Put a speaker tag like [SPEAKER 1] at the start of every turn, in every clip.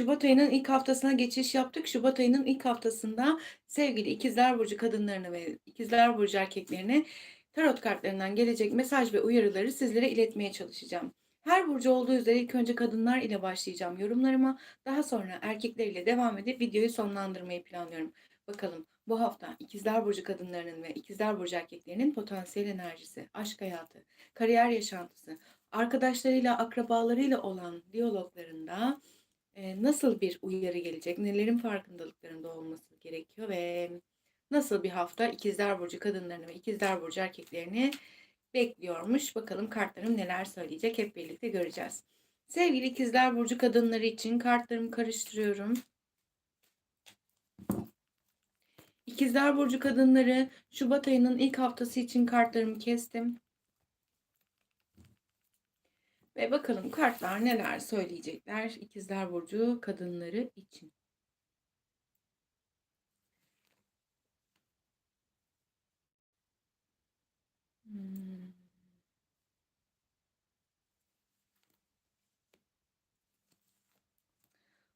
[SPEAKER 1] Şubat ayının ilk haftasına geçiş yaptık. Şubat ayının ilk haftasında sevgili İkizler Burcu kadınlarını ve İkizler Burcu erkeklerini tarot kartlarından gelecek mesaj ve uyarıları sizlere iletmeye çalışacağım. Her burcu olduğu üzere ilk önce kadınlar ile başlayacağım yorumlarıma. Daha sonra erkekler ile devam edip videoyu sonlandırmayı planlıyorum. Bakalım bu hafta İkizler Burcu kadınlarının ve İkizler Burcu erkeklerinin potansiyel enerjisi, aşk hayatı, kariyer yaşantısı, arkadaşlarıyla, akrabalarıyla olan diyaloglarında nasıl bir uyarı gelecek, nelerin farkındalıklarında olması gerekiyor ve nasıl bir hafta İkizler Burcu kadınlarını ve İkizler Burcu erkeklerini bekliyormuş. Bakalım kartlarım neler söyleyecek hep birlikte göreceğiz. Sevgili İkizler Burcu kadınları için kartlarımı karıştırıyorum. İkizler Burcu kadınları Şubat ayının ilk haftası için kartlarımı kestim. Ve bakalım kartlar neler söyleyecekler İkizler Burcu kadınları için. Hmm.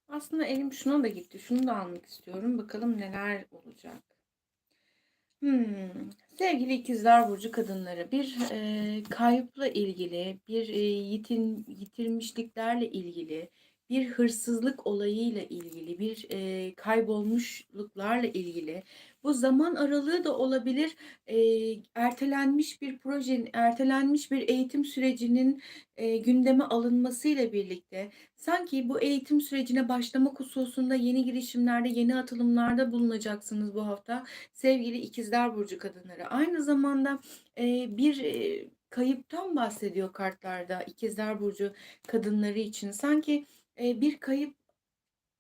[SPEAKER 1] Aslında elim şuna da gitti. Şunu da almak istiyorum. Bakalım neler olacak. Hmm. Sevgili ikizler burcu kadınları bir e, kayıpla ilgili, bir e, yitin, yitirmişliklerle ilgili, bir hırsızlık olayıyla ilgili, bir e, kaybolmuşluklarla ilgili bu zaman aralığı da olabilir. E, ertelenmiş bir projenin, ertelenmiş bir eğitim sürecinin e, gündeme alınmasıyla birlikte sanki bu eğitim sürecine başlamak hususunda yeni girişimlerde, yeni atılımlarda bulunacaksınız bu hafta sevgili ikizler burcu kadınları. Aynı zamanda e, bir e, kayıptan bahsediyor kartlarda ikizler burcu kadınları için. Sanki bir kayıp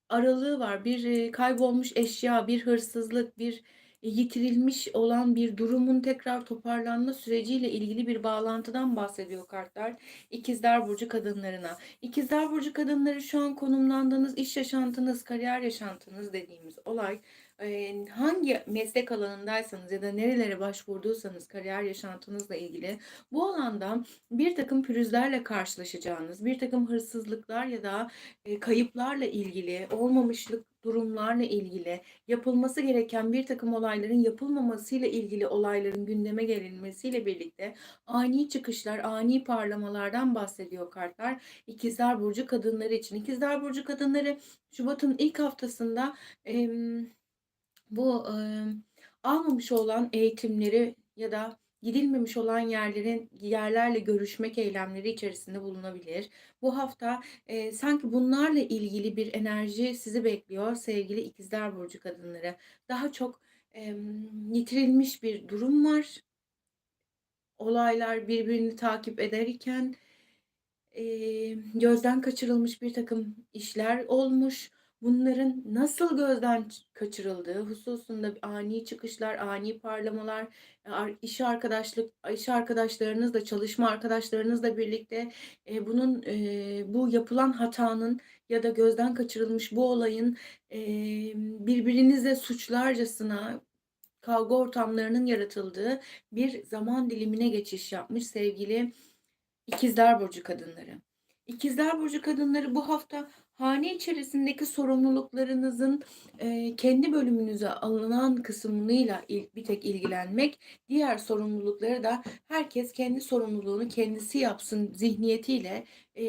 [SPEAKER 1] aralığı var. Bir kaybolmuş eşya, bir hırsızlık, bir yitirilmiş olan bir durumun tekrar toparlanma süreciyle ilgili bir bağlantıdan bahsediyor kartlar. İkizler Burcu kadınlarına. İkizler Burcu kadınları şu an konumlandığınız iş yaşantınız, kariyer yaşantınız dediğimiz olay hangi meslek alanındaysanız ya da nerelere başvurduysanız kariyer yaşantınızla ilgili bu alanda bir takım pürüzlerle karşılaşacağınız, bir takım hırsızlıklar ya da kayıplarla ilgili, olmamışlık durumlarla ilgili, yapılması gereken bir takım olayların yapılmamasıyla ilgili olayların gündeme gelinmesiyle birlikte ani çıkışlar, ani parlamalardan bahsediyor kartlar. İkizler Burcu kadınları için. İkizler Burcu kadınları Şubat'ın ilk haftasında e, bu e, almamış olan eğitimleri ya da gidilmemiş olan yerlerin yerlerle görüşmek eylemleri içerisinde bulunabilir. Bu hafta e, sanki bunlarla ilgili bir enerji sizi bekliyor sevgili ikizler burcu kadınları. Daha çok e, yitirilmiş bir durum var. Olaylar birbirini takip ederken e, gözden kaçırılmış bir takım işler olmuş bunların nasıl gözden kaçırıldığı hususunda ani çıkışlar, ani parlamalar, iş arkadaşlık, iş arkadaşlarınızla, çalışma arkadaşlarınızla birlikte e, bunun e, bu yapılan hatanın ya da gözden kaçırılmış bu olayın e, birbirinizle suçlarcasına kavga ortamlarının yaratıldığı bir zaman dilimine geçiş yapmış sevgili İkizler Burcu kadınları. İkizler Burcu kadınları bu hafta hane içerisindeki sorumluluklarınızın e, kendi bölümünüze alınan kısmıyla il, bir tek ilgilenmek, diğer sorumlulukları da herkes kendi sorumluluğunu kendisi yapsın zihniyetiyle e,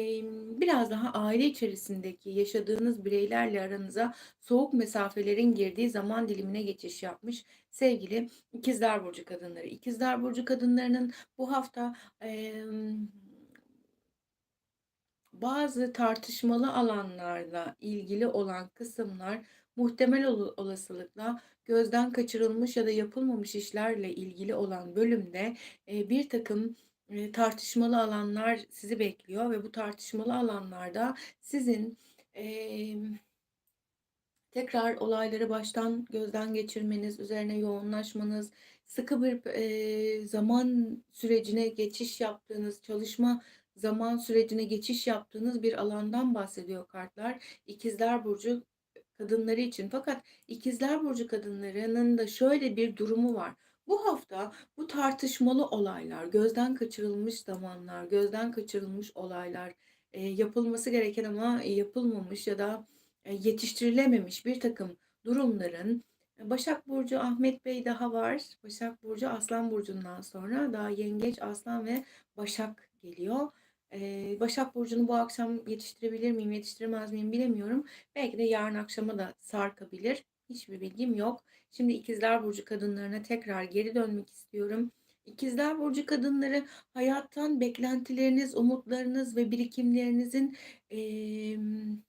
[SPEAKER 1] biraz daha aile içerisindeki yaşadığınız bireylerle aranıza soğuk mesafelerin girdiği zaman dilimine geçiş yapmış sevgili İkizler Burcu kadınları. İkizler Burcu kadınlarının bu hafta e, bazı tartışmalı alanlarla ilgili olan kısımlar muhtemel olasılıkla gözden kaçırılmış ya da yapılmamış işlerle ilgili olan bölümde e, bir takım e, tartışmalı alanlar sizi bekliyor ve bu tartışmalı alanlarda sizin e, tekrar olayları baştan gözden geçirmeniz, üzerine yoğunlaşmanız, sıkı bir zaman sürecine geçiş yaptığınız, çalışma zaman sürecine geçiş yaptığınız bir alandan bahsediyor kartlar. İkizler Burcu kadınları için. Fakat İkizler Burcu kadınlarının da şöyle bir durumu var. Bu hafta bu tartışmalı olaylar, gözden kaçırılmış zamanlar, gözden kaçırılmış olaylar, e, yapılması gereken ama yapılmamış ya da eee, yetiştirilememiş birtakım durumların e, Başak Burcu Ahmet Bey daha var. Başak Burcu Aslan Burcu'ndan sonra daha Yengeç, Aslan ve Başak geliyor. Başak Burcu'nu bu akşam yetiştirebilir miyim, yetiştiremez miyim bilemiyorum. Belki de yarın akşama da sarkabilir. Hiçbir bilgim yok. Şimdi İkizler Burcu kadınlarına tekrar geri dönmek istiyorum. İkizler Burcu kadınları hayattan beklentileriniz, umutlarınız ve birikimlerinizin emm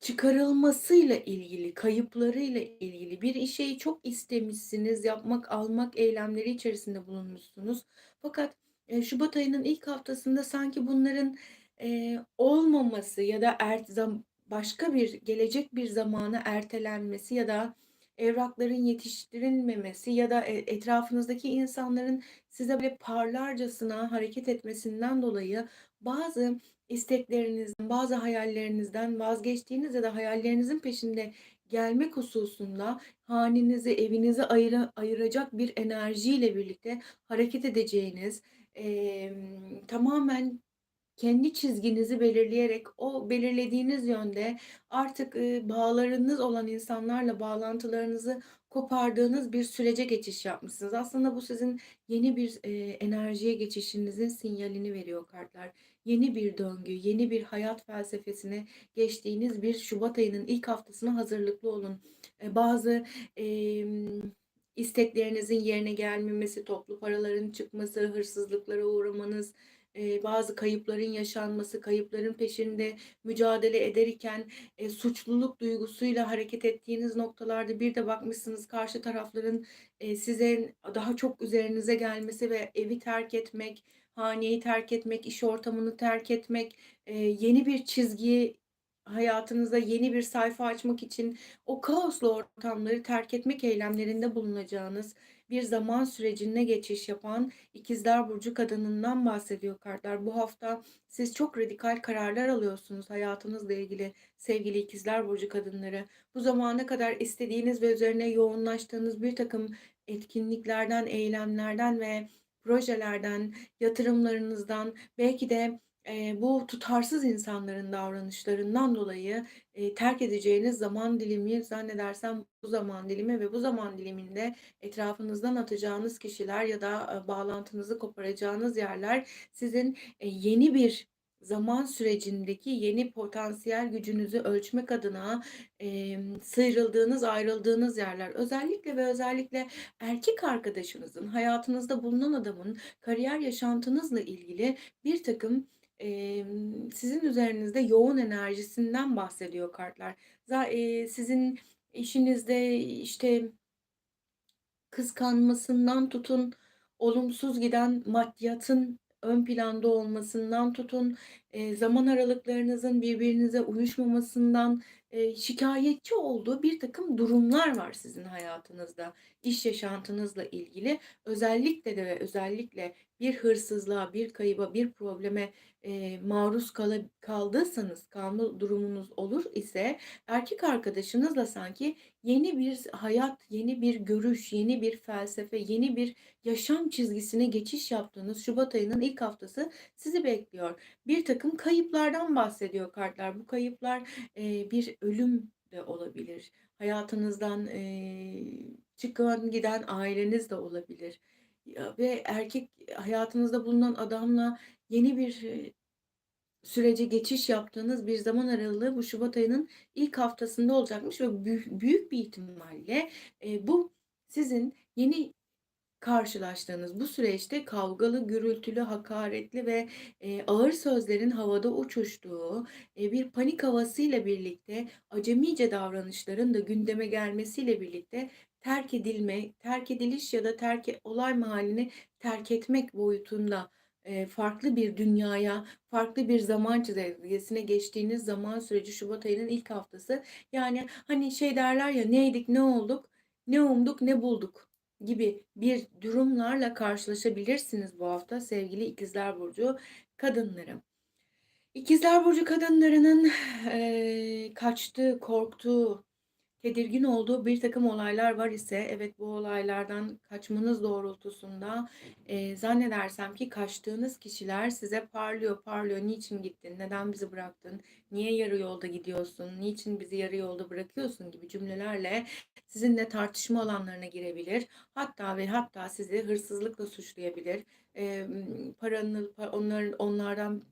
[SPEAKER 1] Çıkarılmasıyla ilgili, kayıplarıyla ilgili bir şeyi çok istemişsiniz, yapmak, almak eylemleri içerisinde bulunmuşsunuz. Fakat, eee, şubat ayının ilk haftasında sanki bunların, eee, olmaması ya da zam başka bir gelecek bir zamana ertelenmesi ya da evrakların yetiştirilmemesi ya da, eee, etrafınızdaki insanların size böyle parlarcasına hareket etmesinden dolayı bazı isteklerinizden, bazı hayallerinizden vazgeçtiğiniz ya da hayallerinizin peşinde gelmek hususunda hanenizi, evinizi ayıra ayıracak bir enerjiyle birlikte hareket edeceğiniz, emm, tamamen kendi çizginizi belirleyerek o belirlediğiniz yönde artık, ııı, bağlarınız olan insanlarla bağlantılarınızı kopardığınız bir sürece geçiş yapmışsınız. Aslında bu sizin yeni bir, eee, enerjiye geçişinizin sinyalini veriyor kartlar. Yeni bir döngü, yeni bir hayat felsefesine geçtiğiniz bir şubat ayının ilk haftasına hazırlıklı olun. Eee, bazı, emm, isteklerinizin yerine gelmemesi, toplu paraların çıkması, hırsızlıklara uğramanız, eee, bazı kayıpların yaşanması, kayıpların peşinde mücadele ederken, eee, suçluluk duygusuyla hareket ettiğiniz noktalarda bir de bakmışsınız karşı tarafların, eee, size daha çok üzerinize gelmesi ve evi terk etmek, haneyi terk etmek, iş ortamını terk etmek, yeni bir çizgiyi hayatınızda yeni bir sayfa açmak için o kaoslu ortamları terk etmek eylemlerinde bulunacağınız bir zaman sürecine geçiş yapan İkizler Burcu kadınından bahsediyor kartlar. Bu hafta siz çok radikal kararlar alıyorsunuz hayatınızla ilgili sevgili İkizler Burcu kadınları. Bu zamana kadar istediğiniz ve üzerine yoğunlaştığınız bir takım etkinliklerden, eylemlerden ve projelerden, yatırımlarınızdan belki de Eee, bu tutarsız insanların davranışlarından dolayı, eee, terk edeceğiniz zaman dilimi zannedersem bu zaman dilimi ve bu zaman diliminde etrafınızdan atacağınız kişiler ya da, aaa, bağlantınızı koparacağınız yerler sizin, eee, yeni bir zaman sürecindeki yeni potansiyel gücünüzü ölçmek adına, emm, sıyrıldığınız, ayrıldığınız yerler. Özellikle ve özellikle erkek arkadaşınızın, hayatınızda bulunan adamın kariyer yaşantınızla ilgili birtakım Emm, sizin üzerinizde yoğun enerjisinden bahsediyor kartlar. Za eee, sizin işinizde, işte, Kıskanmasından tutun, olumsuz giden maddiyatın ön planda olmasından tutun, eee, zaman aralıklarınızın birbirinize uyuşmamasından, eee, şikâyetçi olduğu birtakım durumlar var sizin hayatınızda, iş yaşantınızla ilgili. Özellikle de ve özellikle bir hırsızlığa, bir kayıba, bir probleme, eee, maruz kala kaldıysanız, kalma durumunuz olur ise erkek arkadaşınızla sanki Yeni bir hayat, yeni bir görüş, yeni bir felsefe, yeni bir yaşam çizgisine geçiş yaptığınız şubat ayının ilk haftası sizi bekliyor. Bir takım kayıplardan bahsediyor kartlar. Bu kayıplar, eee, bir ölüm de olabilir. Hayatınızdan, eee, çıkan giden aileniz de olabilir. Ya, ve erkek hayatınızda bulunan adamla yeni bir, sürece geçiş yaptığınız bir zaman aralığı bu şubat ayının ilk haftasında olacakmış ve büyük bir ihtimalle, eee, bu sizin yeni Karşılaştığınız bu süreçte kavgalı, gürültülü, hakaretli ve, eee, ağır sözlerin havada uçuştuğu, eee, bir panik havasıyla birlikte acemice davranışların da gündeme gelmesiyle birlikte terk edilme, terk ediliş ya da terk e olay mahallini terk etmek boyutunda, farklı bir dünyaya, farklı bir zaman çizelgesine geçtiğiniz zaman süreci şubat ayının ilk haftası. Yani, hani, şey derler ya, "Neydik, ne olduk, ne umduk, ne bulduk." gibi bir durumlarla karşılaşabilirsiniz bu hafta sevgili İkizler Burcu kadınları. İkizler Burcu kadınlarının, eee, kaçtığı, korktuğu, tedirgin olduğu birtakım olaylar var ise, evet, bu olaylardan kaçmanız doğrultusunda, eee, zannedersem ki kaçtığınız kişiler size parlıyor, parlıyor. "Niçin gittin? Neden bizi bıraktın? Niye yarı yolda gidiyorsun? Niçin bizi yarı yolda bırakıyorsun?" gibi cümlelerle sizinle tartışma alanlarına girebilir. Hatta ve hatta sizi hırsızlıkla suçlayabilir. Emm, paranı pa onların onlardan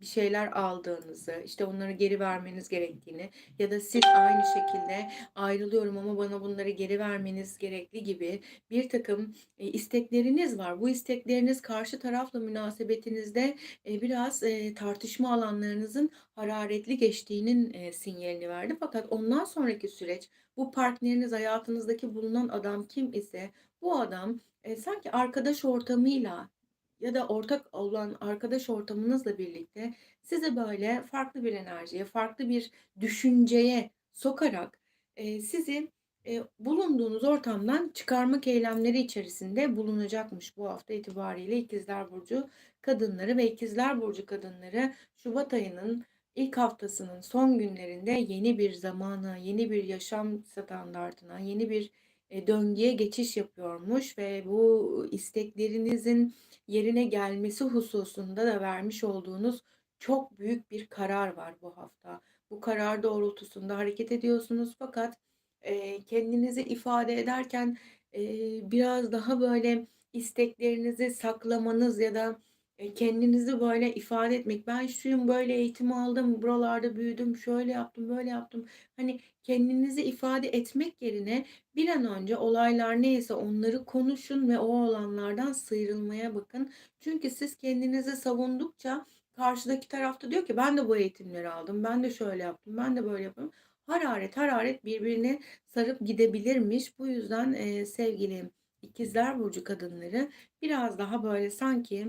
[SPEAKER 1] bir şeyler aldığınızı, işte, onları geri vermeniz gerektiğini ya da siz aynı şekilde "Ayrılıyorum ama bana bunları geri vermeniz gerekli." gibi birtakım, eee, istekleriniz var. Bu istekleriniz karşı tarafla münasebetinizde, eee, biraz, eee, tartışma alanlarınızın hararetli geçtiğinin, sinyalini verdi. Fakat ondan sonraki süreç, bu partneriniz, hayatınızdaki bulunan adam kim ise bu adam, eee, sanki arkadaş ortamıyla ya da ortak olan arkadaş ortamınızla birlikte sizi, böyle, farklı bir enerjiye, farklı bir düşünceye sokarak, eee, sizi, eee, bulunduğunuz ortamdan çıkarmak eylemleri içerisinde bulunacakmış. Bu hafta itibariyle İkizler Burcu kadınları ve İkizler Burcu kadınları şubat ayının ilk haftasının son günlerinde yeni bir zamana, yeni bir yaşam standardına, yeni bir, eee, döngüye geçiş yapıyormuş ve bu isteklerinizin yerine gelmesi hususunda da vermiş olduğunuz çok büyük bir karar var bu hafta. Bu karar doğrultusunda hareket ediyorsunuz fakat, eee, kendinizi ifade ederken, eee, biraz daha, böyle, isteklerinizi saklamanız ya da, kendinizi, böyle, ifade etmek, "Ben şuyum, böyle eğitim aldım, buralarda büyüdüm, şöyle yaptım, böyle yaptım." Hani, kendinizi ifade etmek yerine bir an önce olaylar neyse onları konuşun ve o olanlardan sıyrılmaya bakın. Çünkü siz kendinizi savundukça karşıdaki taraf da diyor ki, "Ben de bu eğitimleri aldım, ben de şöyle yaptım, ben de böyle yapıyorum." Hararet hararet birbirini sarıp gidebilirmiş. Bu yüzden, eee, sevgili İkizler Burcu kadınları biraz daha, böyle, sanki,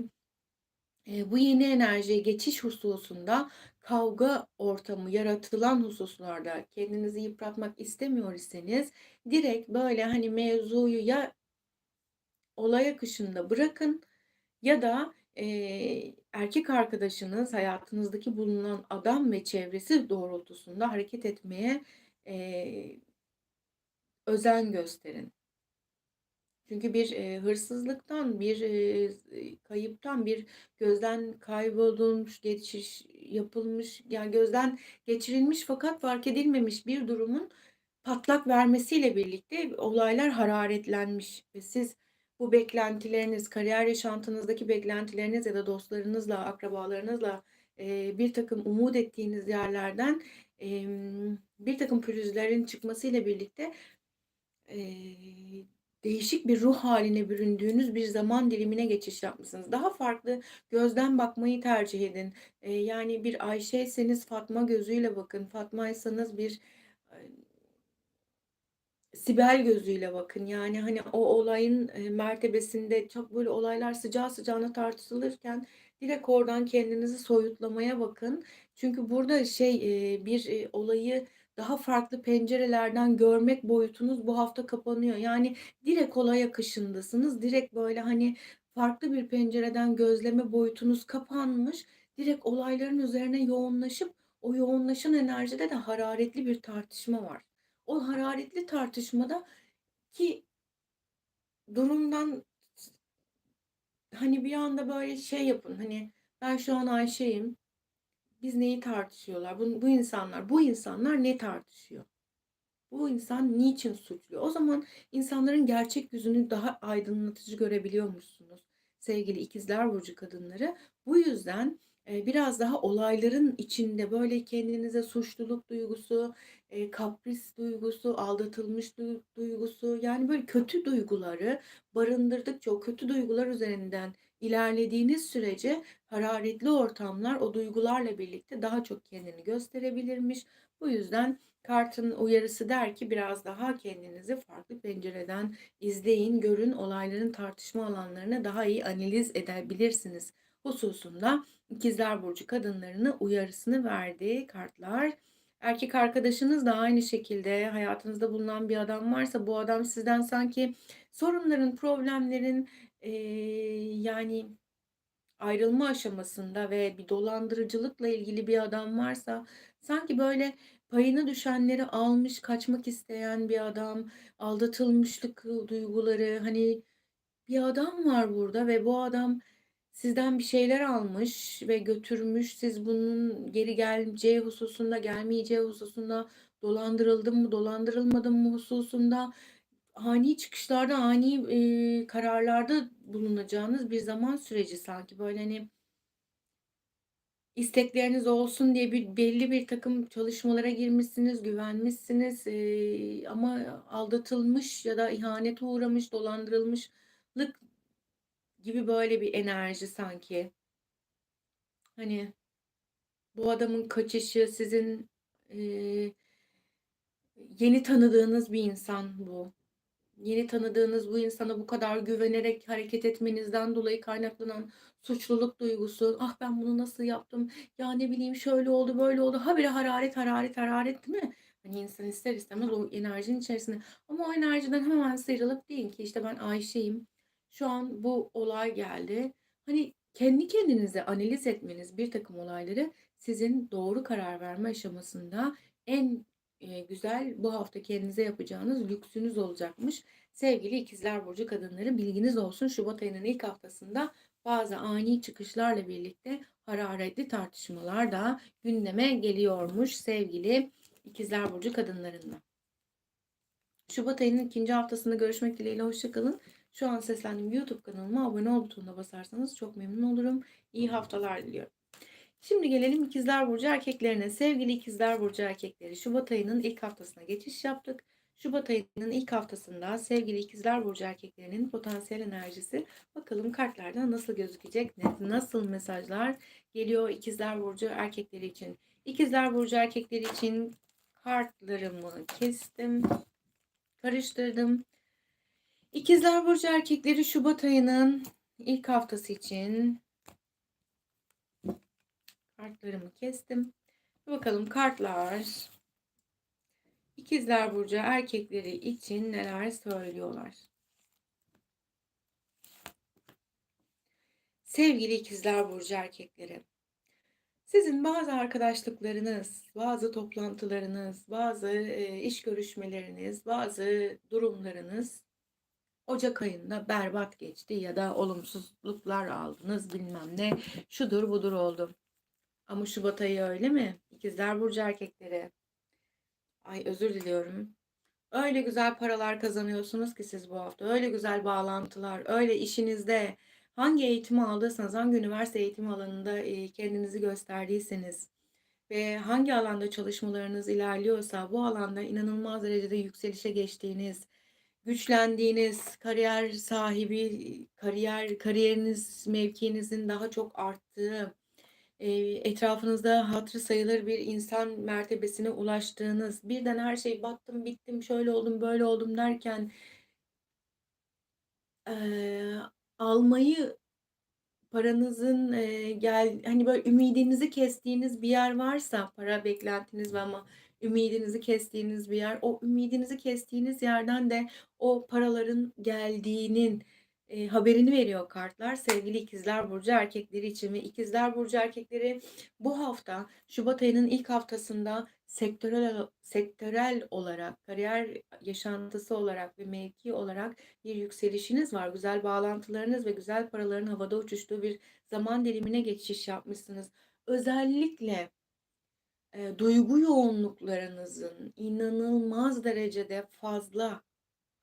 [SPEAKER 1] bu yeni enerjiye geçiş hususunda kavga ortamı yaratılan hususlarda kendinizi yıpratmak istemiyor iseniz direkt, böyle, hani, mevzuyu ya olay akışında bırakın ya da, eee, erkek arkadaşınız, hayatınızdaki bulunan adam ve çevresi doğrultusunda hareket etmeye, eee özen gösterin. Çünkü bir, eee, hırsızlıktan, bir, z kayıptan, bir gözden kaybolulmuş, geçiş yapılmış, yani, gözden geçirilmiş fakat fark edilmemiş bir durumun patlak vermesiyle birlikte olaylar hararetlenmiş. Ve siz bu beklentileriniz, kariyer yaşantınızdaki beklentileriniz ya da dostlarınızla, akrabalarınızla, eee, birtakım umut ettiğiniz yerlerden, emm, birtakım pürüzlerin çıkmasıyla birlikte, eee, değişik bir ruh hâline büründüğünüz bir zaman dilimine geçiş yapmışsınız. Daha farklı gözden bakmayı tercih edin. Eee, yani, bir Ayşe'yseniz Fatma gözüyle bakın. Fatma'ysanız bir, eee Sibel gözüyle bakın. Yani, hani, o olayın, eee, mertebesinde çok, böyle, olaylar sıcağı sıcağına tartışılırken direkt oradan kendinizi soyutlamaya bakın. Çünkü burada şey, eee, bir, olayı daha farklı pencerelerden görmek boyutunuz bu hafta kapanıyor. Yani, direkt olay akışındasınız. Direkt, böyle, hani, farklı bir pencereden gözleme boyutunuz kapanmış. Direkt olayların üzerine yoğunlaşıp o yoğunlaşan enerjide de hararetli bir tartışma var. O hararetli tartışmada ki durumdan hani, bir anda, böyle, şey yapın, hani, ben şu an Ayşe'yim. Biz neyi tartışıyorlar? Bu bu insanlar bu insanlar ne tartışıyor? Bu insan niçin suçluyor? O zaman insanların gerçek yüzünü daha aydınlatıcı görebiliyormuşsunuz sevgili İkizler Burcu kadınları. Bu yüzden, biraz daha olayların içinde, böyle, kendinize suçluluk duygusu, kapris duygusu, aldatılmış duy duygusu, yani, böyle, kötü duyguları barındırdıkça, o kötü duygular üzerinden ilerlediğiniz sürece hararetli ortamlar o duygularla birlikte daha çok kendini gösterebilirmiş. Bu yüzden kartın uyarısı der ki biraz daha kendinizi farklı pencereden izleyin, görün, olayların tartışma alanlarını daha iyi analiz edebilirsiniz hususunda İkizler Burcu kadınlarına uyarısını verdi kartlar. Erkek arkadaşınız da aynı şekilde hayatınızda bulunan bir adam varsa bu adam sizden sanki sorunların, problemlerin, eee, yani, ayrılma aşamasında ve bir dolandırıcılıkla ilgili bir adam varsa sanki böyle payına düşenleri almış kaçmak isteyen bir adam, aldatılmışlık duyguları hani bir adam var burada ve bu adam sizden bir şeyler almış ve götürmüş. Siz bunun geri geleceği hususunda, gelmeyeceği hususunda, dolandırıldım mı, dolandırılmadım mı hususunda ani çıkışlarda, ani, eee, kararlarda bulunacağınız bir zaman süreci sanki. Böyle, hani istekleriniz olsun diye bir belli bir takım çalışmalara girmişsiniz, güvenmişsiniz, eee, ama aldatılmış ya da ihanete uğramış, dolandırılmışlık gibi böyle bir enerji sanki. Hani bu adamın kaçışı sizin, eee, yeni tanıdığınız bir insan bu. Yeni tanıdığınız bu insana bu kadar güvenerek hareket etmenizden dolayı kaynaklanan suçluluk duygusu, "Ah, ben bunu nasıl yaptım? Ya, ne bileyim, şöyle oldu, böyle oldu." Habire hararet, hararet, hararet, değil mi? Hani, insan ister istemez o enerjinin içerisinde ama o enerjiden hemen sıyrılıp deyin ki, işte, "Ben Ayşe'yim. Şu an bu olay geldi." Hani, kendi kendinize analiz etmeniz birtakım olayları sizin doğru karar verme aşamasında en, eee, güzel bu hafta kendinize yapacağınız lüksünüz olacakmış. Sevgili İkizler Burcu kadınları, bilginiz olsun. Şubat ayının ilk haftasında bazı ani çıkışlarla birlikte hararetli tartışmalar da gündeme geliyormuş sevgili İkizler Burcu kadınlarında. Şubat ayının ikinci haftasında görüşmek dileğiyle. Hoşça kalın. Şu an seslendiğim YouTube kanalıma abone ol butonuna basarsanız çok memnun olurum. İyi haftalar diliyorum. Şimdi gelelim İkizler Burcu erkeklerine. Sevgili İkizler Burcu erkekleri, Şubat ayının ilk haftasına geçiş yaptık. Şubat ayının ilk haftasında sevgili İkizler Burcu erkeklerinin potansiyel enerjisi bakalım kartlardan nasıl gözükecek, nasıl mesajlar geliyor İkizler Burcu erkekleri için. İkizler Burcu erkekleri için kartlarımı kestim, karıştırdım. İkizler Burcu erkekleri Şubat ayının ilk haftası için kartlarımı kestim. Bakalım kartlar İkizler Burcu erkekleri için neler söylüyorlar? Sevgili İkizler Burcu erkekleri, sizin bazı arkadaşlıklarınız, bazı toplantılarınız, bazı e, iş görüşmeleriniz, bazı durumlarınız Ocak ayında berbat geçti ya da olumsuzluklar aldınız bilmem ne şudur budur oldu. Ama Şubat ayı öyle mi? İkizler Burcu erkekleri. Ay özür diliyorum. Öyle güzel paralar kazanıyorsunuz ki siz bu hafta. Öyle güzel bağlantılar, öyle işinizde hangi eğitimi aldıysanız, hangi üniversite eğitimi alanında e, kendinizi gösterdiyseniz ve hangi alanda çalışmalarınız ilerliyorsa bu alanda inanılmaz derecede yükselişe geçtiğiniz, güçlendiğiniz, kariyer sahibi, kariyer kariyeriniz, mevkiinizin daha çok arttığı, etrafınızda hatırı sayılır bir insan mertebesine ulaştığınız, birden her şey battım, bittim, şöyle oldum, böyle oldum derken eee, almayı paranızın, eee, gel hani, böyle ümidinizi kestiğiniz bir yer varsa, para beklentiniz var ama ümidinizi kestiğiniz bir yer, o ümidinizi kestiğiniz yerden de o paraların geldiğinin, eee, haberini veriyor kartlar sevgili İkizler Burcu erkekleri için ve İkizler Burcu erkekleri bu hafta Şubat ayının ilk haftasında sektörel sektörel olarak, kariyer yaşantısı olarak ve mevki olarak bir yükselişiniz var. Güzel bağlantılarınız ve güzel paraların havada uçuştuğu bir zaman dilimine geçiş yapmışsınız. Özellikle Eee, duygu yoğunluklarınızın inanılmaz derecede fazla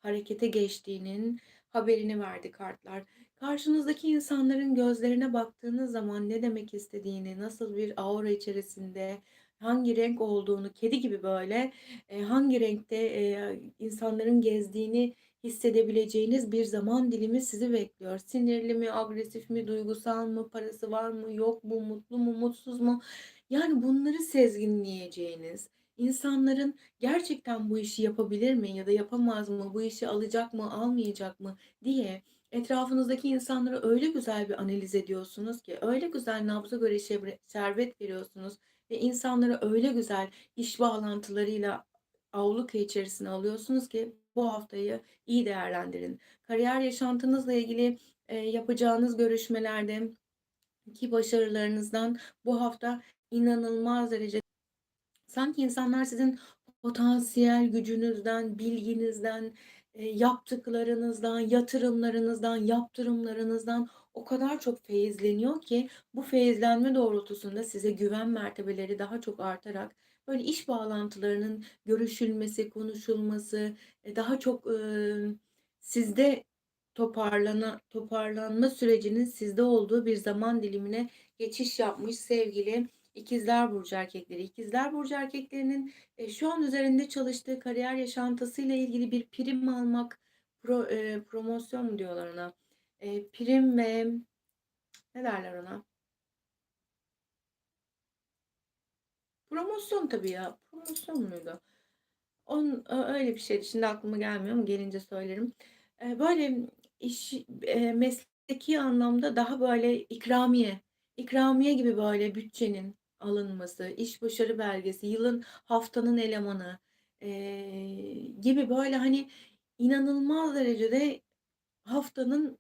[SPEAKER 1] harekete geçtiğinin haberini verdi kartlar. Karşınızdaki insanların gözlerine baktığınız zaman ne demek istediğini, nasıl bir aura içerisinde, hangi renk olduğunu, kedi gibi böyle, eee, hangi renkte, eee, insanların gezdiğini hissedebileceğiniz bir zaman dilimi sizi bekliyor. Sinirli mi, agresif mi, duygusal mı, parası var mı, yok mu, mutlu mu, mutsuz mu? Yani bunları sezginleyeceğiniz, insanların gerçekten bu işi yapabilir mi ya da yapamaz mı, bu işi alacak mı, almayacak mı diye etrafınızdaki insanları öyle güzel bir analiz ediyorsunuz ki, öyle güzel nabza göre şebre şerbet veriyorsunuz ve insanları öyle güzel iş bağlantılarıyla avluka içerisine alıyorsunuz ki bu haftayı iyi değerlendirin. Kariyer yaşantınızla ilgili, eee, yapacağınız görüşmelerde ki başarılarınızdan bu hafta inanılmaz derecede sanki insanlar sizin potansiyel gücünüzden, bilginizden, eee, yaptıklarınızdan, yatırımlarınızdan, yaptırımlarınızdan o kadar çok feyizleniyor ki bu feyizlenme doğrultusunda size güven mertebeleri daha çok artarak böyle iş bağlantılarının görüşülmesi, konuşulması, eee, daha çok, sizde toparlana toparlanma sürecinin sizde olduğu bir zaman dilimine geçiş yapmış sevgili İkizler Burcu erkekleri. İkizler Burcu erkeklerinin e, şu an üzerinde çalıştığı kariyer yaşantısıyla ilgili bir prim almak, pro, e, promosyon mu diyorlar ona? E, prim ve ne derler ona? Promosyon tabii ya. Promosyon muydu? On, öyle bir şeydi. Şimdi aklıma gelmiyor ama gelince söylerim. E, böyle iş e, mesleki anlamda daha böyle ikramiye, ikramiye gibi böyle bütçenin alınması, iş başarı belgesi, yılın haftanın elemanı eee, gibi böyle hani inanılmaz derecede haftanın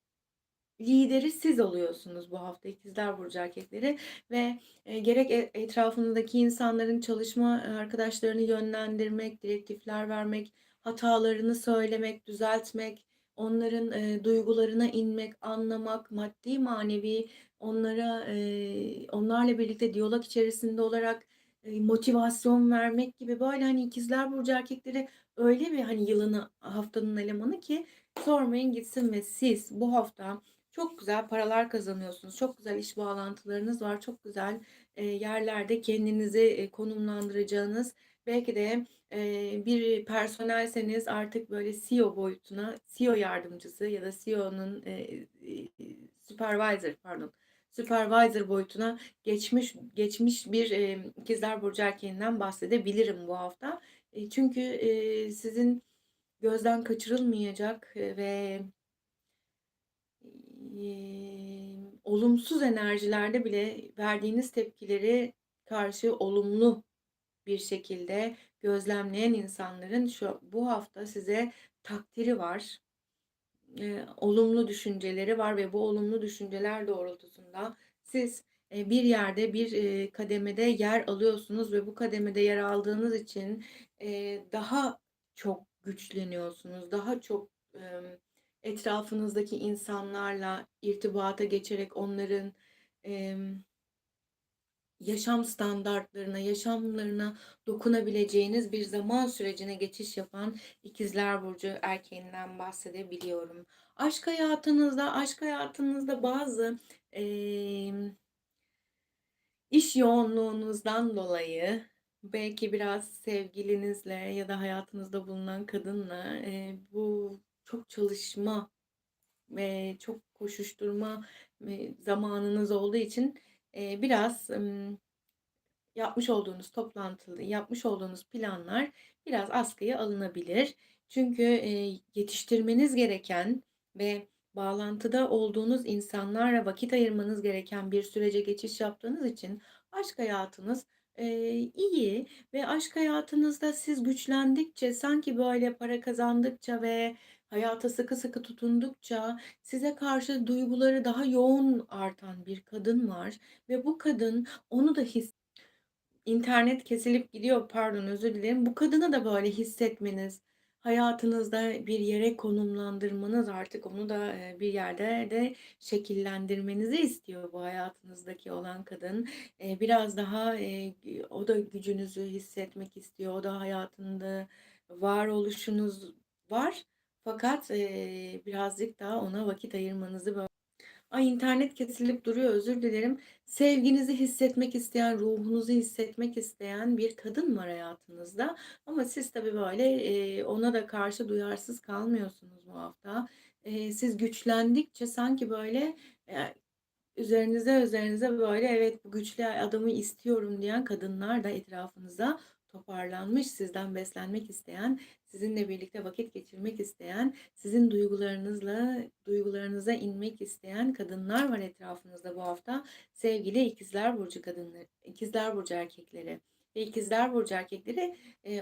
[SPEAKER 1] lideri siz oluyorsunuz bu hafta İkizler Burcu erkekleri ve e, gerek e- etrafındaki insanların çalışma e, arkadaşlarını yönlendirmek, direktifler vermek, hatalarını söylemek, düzeltmek, onların e, duygularına inmek, anlamak, maddi manevi onlara e, onlarla birlikte diyalog içerisinde olarak e, motivasyon vermek gibi böyle hani İkizler Burcu erkekleri öyle bir hani yılını haftanın elemanı ki sormayın gitsin ve siz bu hafta çok güzel paralar kazanıyorsunuz. Çok güzel iş bağlantılarınız var. Çok güzel e, yerlerde kendinizi e, konumlandıracağınız belki de e, bir personelseniz artık böyle CEO boyutuna, CEO yardımcısı ya da CEO'nun e, e, supervisor pardon supervisor boyutuna geçmiş geçmiş bir e, ikizler burcu erkeğinden bahsedebilirim bu hafta. E, çünkü e, sizin gözden kaçırılmayacak e, ve Eee, olumsuz enerjilerde bile verdiğiniz tepkileri karşı olumlu bir şekilde gözlemleyen insanların şu bu hafta size takdiri var. Eee, olumlu düşünceleri var ve bu olumlu düşünceler doğrultusunda siz e, bir yerde bir e, kademede yer alıyorsunuz ve bu kademede yer aldığınız için e, daha çok güçleniyorsunuz. Daha çok e, etrafınızdaki insanlarla irtibata geçerek onların e, yaşam standartlarına, yaşamlarına dokunabileceğiniz bir zaman sürecine geçiş yapan İkizler Burcu erkeğinden bahsedebiliyorum. Aşk hayatınızda, aşk hayatınızda bazı e, iş yoğunluğunuzdan dolayı belki biraz sevgilinizle ya da hayatınızda bulunan kadınla e, bu çok çalışma ve çok koşuşturma e, zamanınız olduğu için biraz yapmış olduğunuz toplantı, yapmış olduğunuz planlar biraz askıya alınabilir. Çünkü yetiştirmeniz gereken ve bağlantıda olduğunuz insanlarla vakit ayırmanız gereken bir sürece geçiş yaptığınız için aşk hayatınız iyi ve aşk hayatınızda siz güçlendikçe sanki böyle para kazandıkça ve hayata sıkı sıkı tutundukça size karşı duyguları daha yoğun artan bir kadın var ve bu kadın onu da his İnternet kesilip gidiyor, pardon, özür dilerim. Bu kadını da böyle hissetmeniz, hayatınızda bir yere konumlandırmanız, artık onu da, eee, bir yerde de şekillendirmenizi istiyor bu hayatınızdaki olan kadın. Eee, biraz daha, eee, o da gücünüzü hissetmek istiyor. O da hayatında varoluşunuz var fakat, eee, birazcık daha ona vakit ayırmanızı bö Ay internet kesilip duruyor özür dilerim. Sevginizi hissetmek isteyen, ruhunuzu hissetmek isteyen bir kadın var hayatınızda. Ama siz tabii böyle e, ona da karşı duyarsız kalmıyorsunuz bu hafta. E, siz güçlendikçe sanki böyle e, üzerinize üzerinize böyle evet bu güçlü adamı istiyorum diyen kadınlar da etrafınıza toparlanmış, sizden beslenmek isteyen, sizinle birlikte vakit geçirmek isteyen, sizin duygularınızla duygularınıza inmek isteyen kadınlar var etrafınızda bu hafta. Sevgili ikizler burcu kadınları, ikizler burcu erkekleri ve ikizler burcu erkekleri e,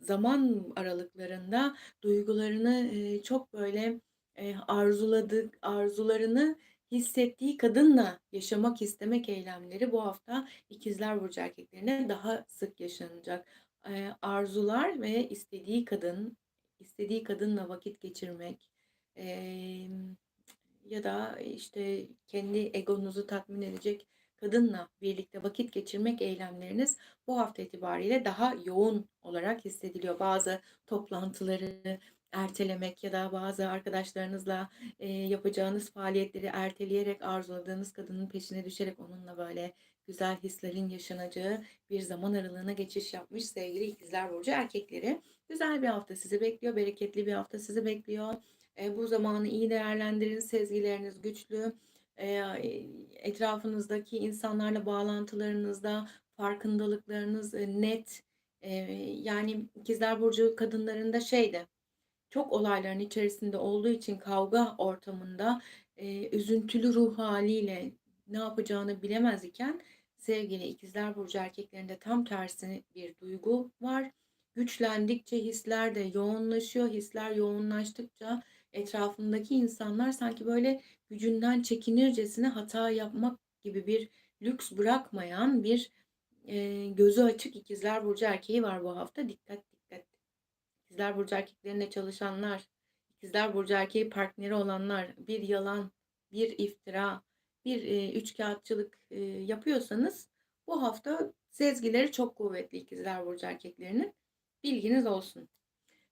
[SPEAKER 1] zaman aralıklarında duygularını e, çok böyle e, arzuladık arzularını hissettiği kadınla yaşamak istemek eylemleri bu hafta İkizler Burcu erkeklerine daha sık yaşanacak. Arzular ve istediği kadın, istediği kadınla vakit geçirmek, ya da, işte, kendi egonuzu tatmin edecek kadınla birlikte vakit geçirmek eylemleriniz bu hafta itibariyle daha yoğun olarak hissediliyor. Bazı toplantıları ertelemek ya da bazı arkadaşlarınızla, eee, yapacağınız faaliyetleri erteleyerek arzuladığınız kadının peşine düşerek onunla, böyle, güzel hislerin yaşanacağı bir zaman aralığına geçiş yapmış sevgili İkizler Burcu erkekleri. Güzel bir hafta sizi bekliyor, bereketli bir hafta sizi bekliyor. Eee, bu zamanı iyi değerlendirin, sezgileriniz güçlü. Eee, etrafınızdaki insanlarla bağlantılarınızda farkındalıklarınız, eee, net. Eee, yani İkizler Burcu kadınlarında şeydi, çok olayların içerisinde olduğu için kavga ortamında, eee, üzüntülü ruh hâliyle ne yapacağını bilemez iken sevgili İkizler Burcu erkeklerinde tam tersi bir duygu var. Güçlendikçe hisler de yoğunlaşıyor. Hisler yoğunlaştıkça etrafındaki insanlar sanki böyle gücünden çekinircesine hata yapmak gibi bir lüks bırakmayan bir, eee, gözü açık İkizler Burcu erkeği var bu hafta. Dikkat, dikkat. İkizler Burcu erkeklerinde çalışanlar, İkizler Burcu erkeği partneri olanlar, bir yalan, bir iftira, bir, eee, üçkâğıtçılık, eee, yapıyorsanız bu hafta sezgileri çok kuvvetli İkizler Burcu erkeklerinin. Bilginiz olsun.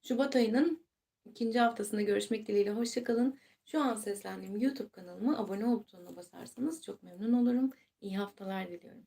[SPEAKER 1] Şubat ayının 2. haftasında görüşmek dileğiyle hoşça kalın. Şu an seslendiğim YouTube kanalıma abone ol basarsanız çok memnun olurum. İyi haftalar diliyorum.